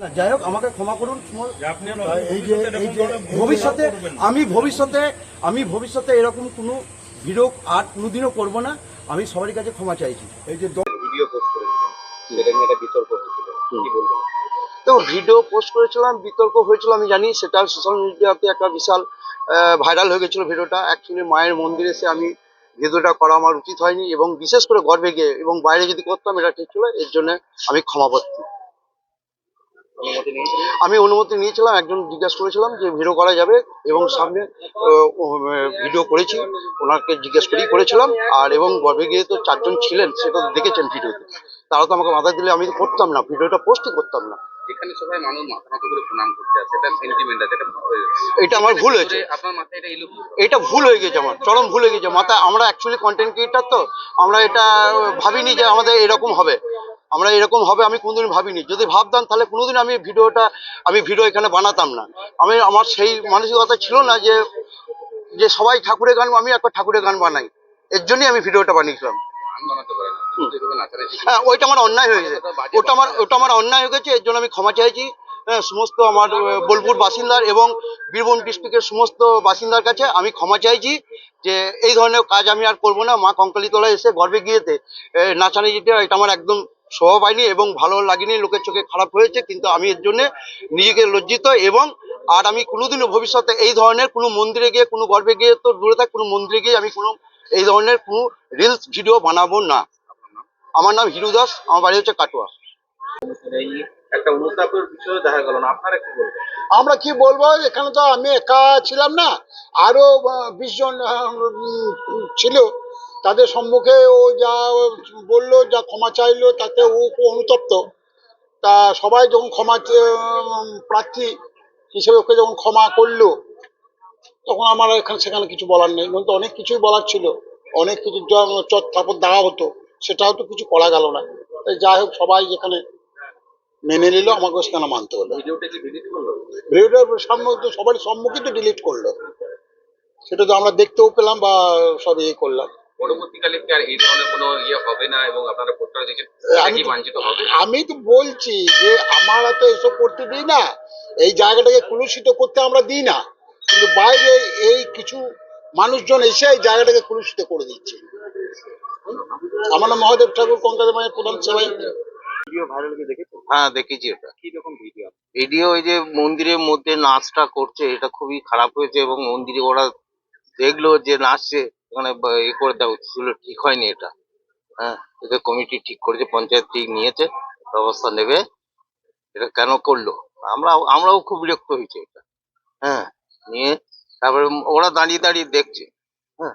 না যাই হোক আমাকে ক্ষমা করুন। এই যে এই যে ভবিষ্যতে আমি ভবিষ্যতে আমি ভবিষ্যতে এরকম কোনো ভিডিও আর কোনোদিনও করব না। আমি সবার কাছে ক্ষমা চাইছি। এই যে ভিডিও পোস্ট সেটা নিয়ে একটা বিতর্ক হয়েছিল। কি বলবেন? তো ভিডিও পোস্ট করেছিলাম বিতর্ক হয়েছিল আমি জানি সেটা সোশ্যাল মিডিয়াতে একটা বিশাল ভাইরাল হয়ে গেছিল ভিডিওটা। অ্যাকচুয়ালি মায়ের মন্দিরে এসে আমি ভিডিওটা করা আমার উচিত হয়নি এবং বিশেষ করে গর্বে গিয়ে এবং বাইরে যদি করতাম এটা ঠিক ছিল এর জন্য আমি ক্ষমাপ্রার্থী আমি অনুমতি নিয়েছিলাম একজন জিজ্ঞাসা করেছিলাম যে ভিডিও করা যাবে এবং সামনে ভিডিও করেছি ওনাকে জিজ্ঞেস করেই করেছিলাম আর এবং গর্বে গিয়ে তো চারজন ছিলেন সেটা দেখেছেন ভিডিওতে। তারা তো আমাকে মাথা দিলে আমি তো করতাম না ভিডিওটা পোস্টই করতাম না। যেখানে সবাই মানুষ মাথা নত করে প্রণাম করতে আসে এটা সেন্টিমেন্ট আছে এটা এটা আমার ভুল হয়েছে। আপনার মাথায় এটা এলো এটা ভুল হয়ে গেছে আমার চরম ভুল হয়ে গেছে আমরা। অ্যাকচুয়ালি কন্টেন্ট ক্রিয়েটার তো আমরা এটা ভাবিনি যে আমাদের এরকম হবে। আমরা এরকম হবে আমি কোনোদিন ভাবিনি। যদি ভাবতাম তাহলে কোনোদিন আমি ভিডিওটা আমি ভিডিও এখানে বানাতাম না। আমি আমার সেই মানসিকতা ছিল না যে যে সবাই ঠাকুরের গান আমি একটা ঠাকুরের গান বানাই। এর জন্যই আমি ভিডিওটা বানিয়েছিলাম। হ্যাঁ ওইটা আমার অন্যায় হয়ে গেছে। ওটা আমার ওটা আমার অন্যায় হয়ে গেছে এর জন্য আমি ক্ষমা চাইছি। হ্যাঁ, সমস্ত আমার বোলপুর বাসিন্দার এবং বীরভূম ডিস্ট্রিক্টের সমস্ত বাসিন্দার কাছে আমি ক্ষমা চাইছি যে এই ধরনের কাজ আমি আর করব না। মা কঙ্কালীতলায় এসে গর্বে গিয়েতে এ, নাচানাচিটা এটা আমার একদম হয়নি এবং ভালো লাগেনি লোকের চোখে খারাপ হয়েছে কিন্তু আমি এর জন্য নিজেকে লজ্জিত এবং আর আমি কোনোদিনও ভবিষ্যতে এই ধরনের কোনো মন্দিরে গিয়ে কোনো গর্বে গিয়ে তো দূরে থাক কোনো মন্দিরে গিয়ে আমি কোনো এই ধরনের কোনো রিলস ভিডিও বানাবো না। আমার নাম হিরু দাস আমার বাড়ি হচ্ছে কাটোয়া। একটা অনুতাপের বিষয় দেখা গেল না আপনারা কি বলবেন? আমরা কি বলব এখানে তো আমি একা ছিলাম না আরও বিশ জন ছিল। তাদের সম্মুখে ও যা বলল যা ক্ষমা চাইলো তাতে ও অনুতপ্ত। তা সবাই যখন ক্ষমা প্রার্থী হিসেবে ওকে যখন ক্ষমা করল তখন আমার এখানে সেখানে কিছু বলার নেই। নয়তো অনেক কিছুই বলার ছিল। অনেক কিছু চট থাপড় দেওয়া হতো সেটাও তো কিছু করা গেল না। তাই যাই হোক সবাই যেখানে মেনে নিল আমাকে সেখানে মানতে হলো। ভিডিওটার সামনে তো সবার সম্মুখে তো ডিলিট করল। সেটা তো আমরা দেখতেও পেলাম বা সব ইয়ে করলাম। পরবর্তীকালে কি আর এই ধরনের কোনো ইয়ে হবে না এবং আপনারা ভোটটা দেখে আমি কি তো- বাঞ্ছিত হবে? আমি তো বলছি যে আমরা তো এসব করতে দিই না। এই জায়গাটাকে কুলুষিত করতে আমরা দিই না। কিন্তু বাইরে এই কিছু মানুষজন এসে এই জায়গাটাকে কুলুষিত করে দিচ্ছে। আমার নাম মহাদেব ঠাকুর কঙ্কালী মায়ের প্রধান সেবাই। ভিডিও ভাইরাল কি হ্যাঁ দেখেছি এটা কি ভিডিও? ভিডিও এই যে মন্দিরের মধ্যে নাচটা করছে এটা খুবই খারাপ হয়েছে এবং মন্দিরে ওরা দেখল যে নাচছে। ওখানে বা- এ করে দেওয়া উচিত। ছিল ঠিক হয়নি এটা। হ্যাঁ এটা কমিটি ঠিক করেছে, পঞ্চায়েত ঠিক নিয়েছে, ব্যবস্থা নেবে, এটা কেন করল? আমরা, আমরাও খুব বিরক্ত হয়েছে এটা। হ্যাঁ নিয়ে তারপরে ওরা দাঁড়িয়ে দাঁড়িয়ে দেখছে। হ্যাঁ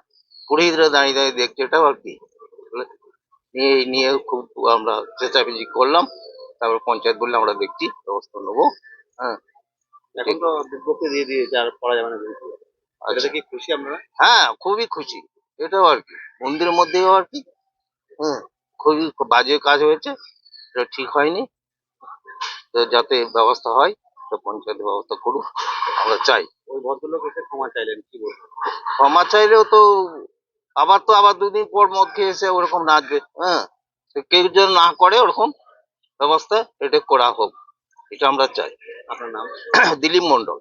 পুরোহিতরা দাঁড়িয়ে দাঁড়িয়ে দেখছে এটা আর কি। নিয়ে নিয়ে খুব আমরা চেঁচামেচি করলাম। তারপর পঞ্চায়েত বললে, আমরা দেখছি, ব্যবস্থা নেব। হ্যাঁ এখন তো বিজ্ঞপ্তি দিয়ে দিয়েছে, আর করা যাবে না। এটাতে কি খুশি আপনারা? হ্যাঁ খুবই খুশি। এটাও আর কি। মন্দিরের মধ্যেও আর কি। হ্যাঁ খুবই বাজে কাজ হয়েছে। এটা ঠিক হয়নি। তো যাতে ব্যবস্থা হয় তো পঞ্চায়েত ব্যবস্থা করুক আমরা চাই। ওই ভদ্রলোক এসে ক্ষমা চাইলেন কি বলবেন? ক্ষমা চাইলেও তো আবার তো আবার দুদিন পর মদ খেয়ে এসে ওরকম নাচবে। হ্যাঁ কেউ যেন না করে ওরকম ব্যবস্থা এটা করা হোক। এটা আমরা চাই। আপনার নাম? দিলীপ মন্ডল